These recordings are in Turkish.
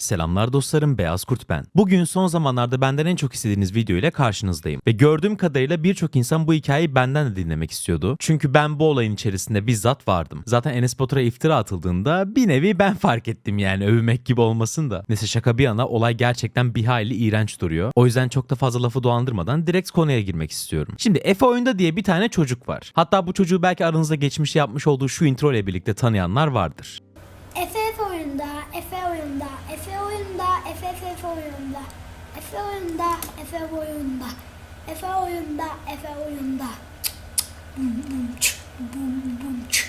Selamlar dostlarım Beyaz Kurt ben. Bugün son zamanlarda benden en çok istediğiniz video ile karşınızdayım. Ve gördüğüm kadarıyla birçok insan bu hikayeyi benden de dinlemek istiyordu. Çünkü ben bu olayın içerisinde bizzat vardım. Zaten Enes Batur'a iftira atıldığında bir nevi ben fark ettim yani övmek gibi olmasın da. Neyse şaka bir yana olay gerçekten bir hayli iğrenç duruyor. O yüzden çok da fazla lafı dolandırmadan direkt konuya girmek istiyorum. Şimdi Efe Oyunda diye bir tane çocuk var. Hatta bu çocuğu belki aranızda geçmişte yapmış olduğu şu intro ile birlikte tanıyanlar vardır. Efe oyunda, Efe oyunda, Efe oyunda, Efe Efe oyunda, Efe oyunda, Efe oyunda, Efe oyunda, Efe oyunda. Bum bum çık, bum bum çık.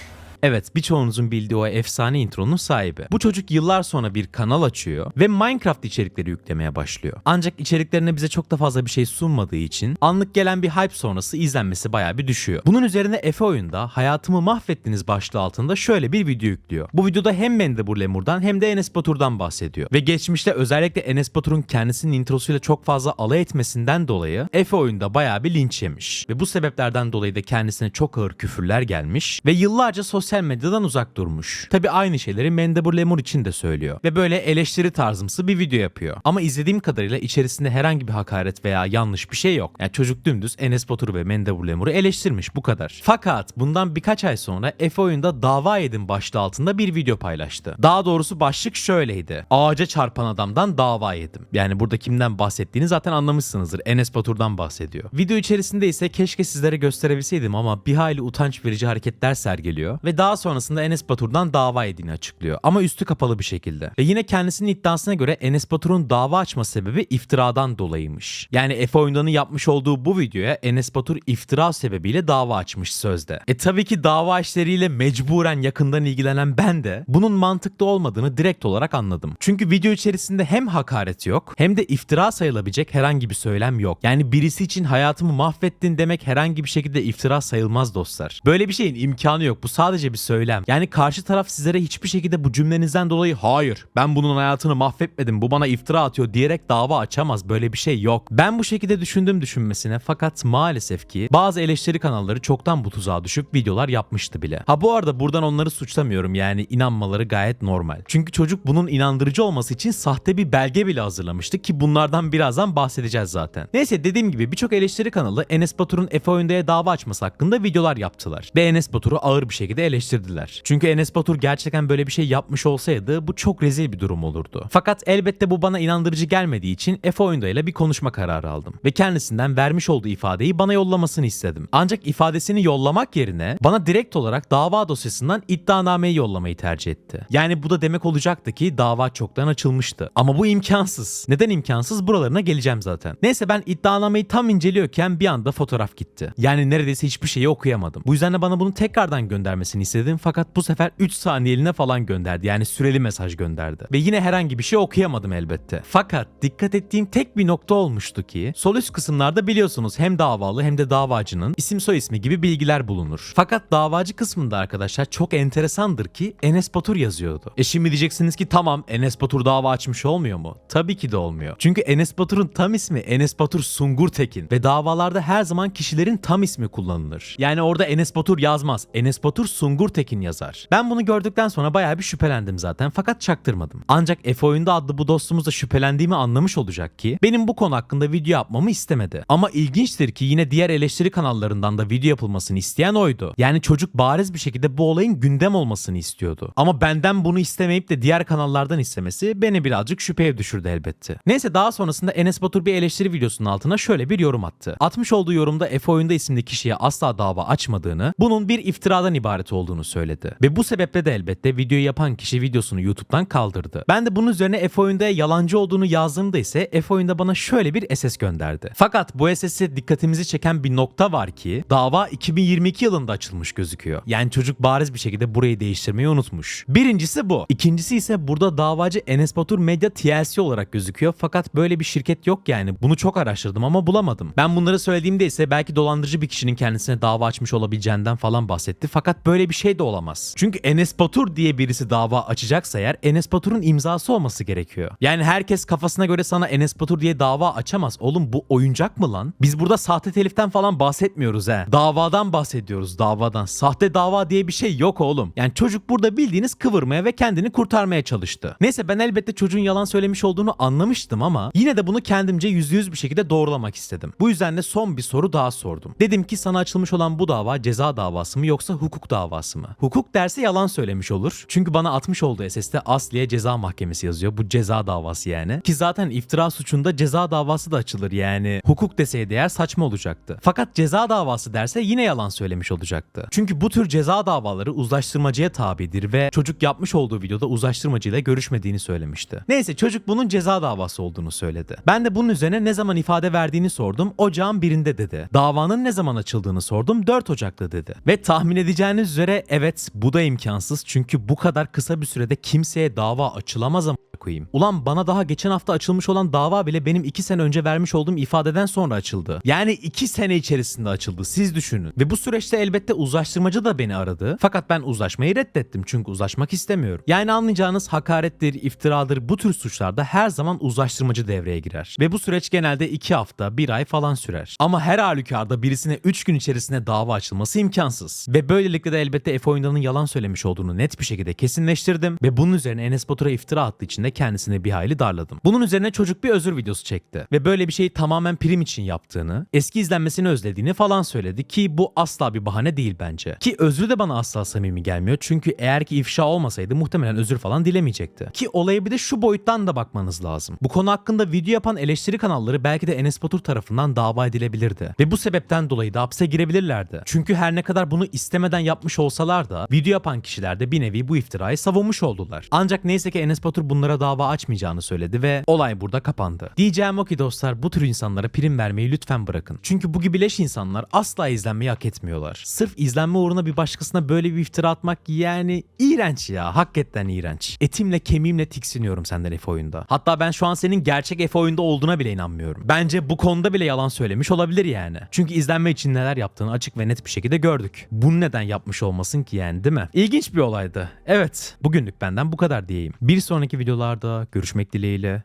Evet birçoğunuzun bildiği o efsane intronun sahibi. Bu çocuk yıllar sonra bir kanal açıyor ve Minecraft içerikleri yüklemeye başlıyor. Ancak içeriklerine bize çok da fazla bir şey sunmadığı için anlık gelen bir hype sonrası izlenmesi bayağı bir düşüyor. Bunun üzerine Efe oyunda hayatımı mahvettiniz başlığı altında şöyle bir video yüklüyor. Bu videoda hem Mendebur Lemur'dan hem de Enes Batur'dan bahsediyor. Ve geçmişte özellikle Enes Batur'un kendisinin introsuyla çok fazla alay etmesinden dolayı Efe oyunda bayağı bir linç yemiş. Ve bu sebeplerden dolayı da kendisine çok ağır küfürler gelmiş ve yıllarca sosyal medyadan uzak durmuş. Tabi aynı şeyleri Mendebur Lemur için de söylüyor. Ve böyle eleştiri tarzımsı bir video yapıyor. Ama izlediğim kadarıyla içerisinde herhangi bir hakaret veya yanlış bir şey yok. Yani çocuk dümdüz Enes Batur ve Mendebur Lemur'u eleştirmiş bu kadar. Fakat bundan birkaç ay sonra Efe oyunda dava edin başlığı altında bir video paylaştı. Daha doğrusu başlık şöyleydi. Ağaca çarpan adamdan dava yedim. Yani burada kimden bahsettiğini zaten anlamışsınızdır. Enes Batur'dan bahsediyor. Video içerisinde ise keşke sizlere gösterebilseydim ama bir hayli utanç verici hareketler sergiliyor ve daha sonrasında Enes Batur'dan dava yediğini açıklıyor. Ama üstü kapalı bir şekilde. Ve yine kendisinin iddiasına göre Enes Batur'un dava açma sebebi iftiradan dolayıymış. Yani Efe Oyundan'ın yapmış olduğu bu videoya Enes Batur iftira sebebiyle dava açmış sözde. E tabii ki dava işleriyle mecburen yakından ilgilenen ben de bunun mantıklı olmadığını direkt olarak anladım. Çünkü video içerisinde hem hakaret yok hem de iftira sayılabilecek herhangi bir söylem yok. Yani birisi için hayatımı mahvettin demek herhangi bir şekilde iftira sayılmaz dostlar. Böyle bir şeyin imkanı yok. Bu sadece bir söylem. Yani karşı taraf sizlere hiçbir şekilde bu cümlenizden dolayı hayır ben bunun hayatını mahvetmedim bu bana iftira atıyor diyerek dava açamaz. Böyle bir şey yok. Ben bu şekilde düşündüm düşünmesine fakat maalesef ki bazı eleştiri kanalları çoktan bu tuzağa düşüp videolar yapmıştı bile. Ha bu arada buradan onları suçlamıyorum yani inanmaları gayet normal. Çünkü çocuk bunun inandırıcı olması için sahte bir belge bile hazırlamıştı ki bunlardan birazdan bahsedeceğiz zaten. Neyse dediğim gibi birçok eleştiri kanalı Enes Batur'un Efe Oyunda'ya dava açması hakkında videolar yaptılar. Ve Enes Batur'u ağır bir şekilde eleştirdiler. Çünkü Enes Batur gerçekten böyle bir şey yapmış olsaydı bu çok rezil bir durum olurdu. Fakat elbette bu bana inandırıcı gelmediği için Efe Oyunda ile bir konuşma kararı aldım. Ve kendisinden vermiş olduğu ifadeyi bana yollamasını istedim. Ancak ifadesini yollamak yerine bana direkt olarak dava dosyasından iddianameyi yollamayı tercih etti. Yani bu da demek olacaktı ki dava çoktan açılmıştı. Ama bu imkansız. Neden imkansız? Buralarına geleceğim zaten. Neyse ben iddianameyi tam inceliyorken bir anda fotoğraf gitti. Yani neredeyse hiçbir şeyi okuyamadım. Bu yüzden de bana bunu tekrardan göndermesini istedim fakat bu sefer 3 saniyeliğine falan gönderdi. Yani süreli mesaj gönderdi. Ve yine herhangi bir şey okuyamadım elbette. Fakat dikkat ettiğim tek bir nokta olmuştu ki sol üst kısımlarda biliyorsunuz hem davalı hem de davacının isim soy ismi gibi bilgiler bulunur. Fakat davacı kısmında arkadaşlar çok enteresandır ki Enes Batur yazıyordu. E şimdi diyeceksiniz ki tamam Enes Batur dava açmış olmuyor mu? Tabii ki de olmuyor. Çünkü Enes Batur'un tam ismi Enes Batur Sungur Tekin ve davalarda her zaman kişilerin tam ismi kullanılır. Yani orada Enes Batur yazmaz. Enes Batur Sungur Tekin yazar. Ben bunu gördükten sonra bayağı bir şüphelendim zaten fakat çaktırmadım. Ancak Efe Oyunda adlı bu dostumuz da şüphelendiğimi anlamış olacak ki benim bu konu hakkında video yapmamı istemedi. Ama ilginçtir ki yine diğer eleştiri kanallarından da video yapılmasını isteyen oydu. Yani çocuk bariz bir şekilde bu olayın gündem olmasını istiyordu. Ama benden bunu istemeyip de diğer kanallardan istemesi beni birazcık şüpheye düşürdü elbette. Neyse daha sonrasında Enes Batur bir eleştiri videosunun altına şöyle bir yorum attı. Atmış olduğu yorumda Efe Oyunda isimli kişiye asla dava açmadığını, bunun bir iftiradan ibaret olduğunu söyledi. Ve bu sebeple de elbette videoyu yapan kişi videosunu YouTube'dan kaldırdı. Ben de bunun üzerine Efe Oyunda'ya yalancı olduğunu yazdığımda ise Efe Oyunda bana şöyle bir SS gönderdi. Fakat bu SS'e dikkatimizi çeken bir nokta var ki dava 2022 yılında açılmış gözüküyor. Yani çocuk bariz bir şekilde burayı değiştirmeyi unutmuş. Birincisi bu. İkincisi ise burada davacı Enes Batur Medya TLC olarak gözüküyor. Fakat böyle bir şirket yok yani. Bunu çok araştırdım ama bulamadım. Ben bunları söylediğimde ise belki dolandırıcı bir kişinin kendisine dava açmış olabileceğinden falan bahsetti. Fakat böyle bir bir şey de olamaz. Çünkü Enes Batur diye birisi dava açacaksa eğer Enes Batur'un imzası olması gerekiyor. Yani herkes kafasına göre sana Enes Batur diye dava açamaz. Oğlum bu oyuncak mı lan? Biz burada sahte teliften falan bahsetmiyoruz he. Davadan bahsediyoruz davadan. Sahte dava diye bir şey yok oğlum. Yani çocuk burada bildiğiniz kıvırmaya ve kendini kurtarmaya çalıştı. Neyse ben elbette çocuğun yalan söylemiş olduğunu anlamıştım ama yine de bunu kendimce yüzde yüz bir şekilde doğrulamak istedim. Bu yüzden de son bir soru daha sordum. Dedim ki sana açılmış olan bu dava ceza davası mı yoksa hukuk davası mı? Hukuk derse yalan söylemiş olur. Çünkü bana atmış olduğu SS'te Asliye Ceza Mahkemesi yazıyor. Bu ceza davası yani. Ki zaten iftira suçunda ceza davası da açılır yani. Hukuk deseydi eğer saçma olacaktı. Fakat ceza davası derse yine yalan söylemiş olacaktı. Çünkü bu tür ceza davaları uzlaştırmacıya tabidir ve çocuk yapmış olduğu videoda uzlaştırmacıyla görüşmediğini söylemişti. Neyse çocuk bunun ceza davası olduğunu söyledi. Ben de bunun üzerine ne zaman ifade verdiğini sordum. Ocağın birinde dedi. Davanın ne zaman açıldığını sordum. 4 Ocak'ta dedi. Ve tahmin edeceğiniz üzere evet bu da imkansız. Çünkü bu kadar kısa bir sürede kimseye dava açılamaz ama koyayım. Ulan bana daha geçen hafta açılmış olan dava bile benim 2 sene önce vermiş olduğum ifadeden sonra açıldı. Yani 2 sene içerisinde açıldı. Siz düşünün. Ve bu süreçte elbette uzlaştırmacı da beni aradı. Fakat ben uzlaşmayı reddettim çünkü uzlaşmak istemiyorum. Yani anlayacağınız hakarettir, iftiradır bu tür suçlarda her zaman uzlaştırmacı devreye girer. Ve bu süreç genelde 2 hafta, 1 ay falan sürer. Ama her halükarda birisine 3 gün içerisinde dava açılması imkansız. Ve böylelikle de elbette Efe Oyundan'ın yalan söylemiş olduğunu net bir şekilde kesinleştirdim. Ve bunun üzerine Enes Batur'a iftira attığı için de kendisini bir hayli darladım. Bunun üzerine çocuk bir özür videosu çekti. Ve böyle bir şeyi tamamen prim için yaptığını, eski izlenmesini özlediğini falan söyledi ki bu asla bir bahane değil bence. Ki özrü de bana asla samimi gelmiyor. Çünkü eğer ki ifşa olmasaydı muhtemelen özür falan dilemeyecekti. Ki olaya bir de şu boyuttan da bakmanız lazım. Bu konu hakkında video yapan eleştiri kanalları belki de Enes Batur tarafından dava edilebilirdi. Ve bu sebepten dolayı da hapse girebilirlerdi. Çünkü her ne kadar bunu istemeden yapmış olsalar da video yapan kişiler de bir nevi bu iftirayı savunmuş oldular. Ancak neyse ki Enes Batur bunlara dava açmayacağını söyledi ve olay burada kapandı. Diyeceğim o ki dostlar bu tür insanlara prim vermeyi lütfen bırakın. Çünkü bu gibi leş insanlar asla izlenmeyi hak etmiyorlar. Sırf izlenme uğruna bir başkasına böyle bir iftira atmak yani iğrenç ya. Hakikaten iğrenç. Etimle kemiğimle tiksiniyorum senden Efe oyunda. Hatta ben şu an senin gerçek Efe oyunda olduğuna bile inanmıyorum. Bence bu konuda bile yalan söylemiş olabilir yani. Çünkü izlenme için neler yaptığını açık ve net bir şekilde gördük. Bunu neden yapmış olmasın ki yani değil mi? İlginç bir olaydı. Evet. Bugünlük benden bu kadar diyeyim. Bir sonraki videolarda görüşmek dileğiyle.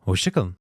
Hoşçakalın.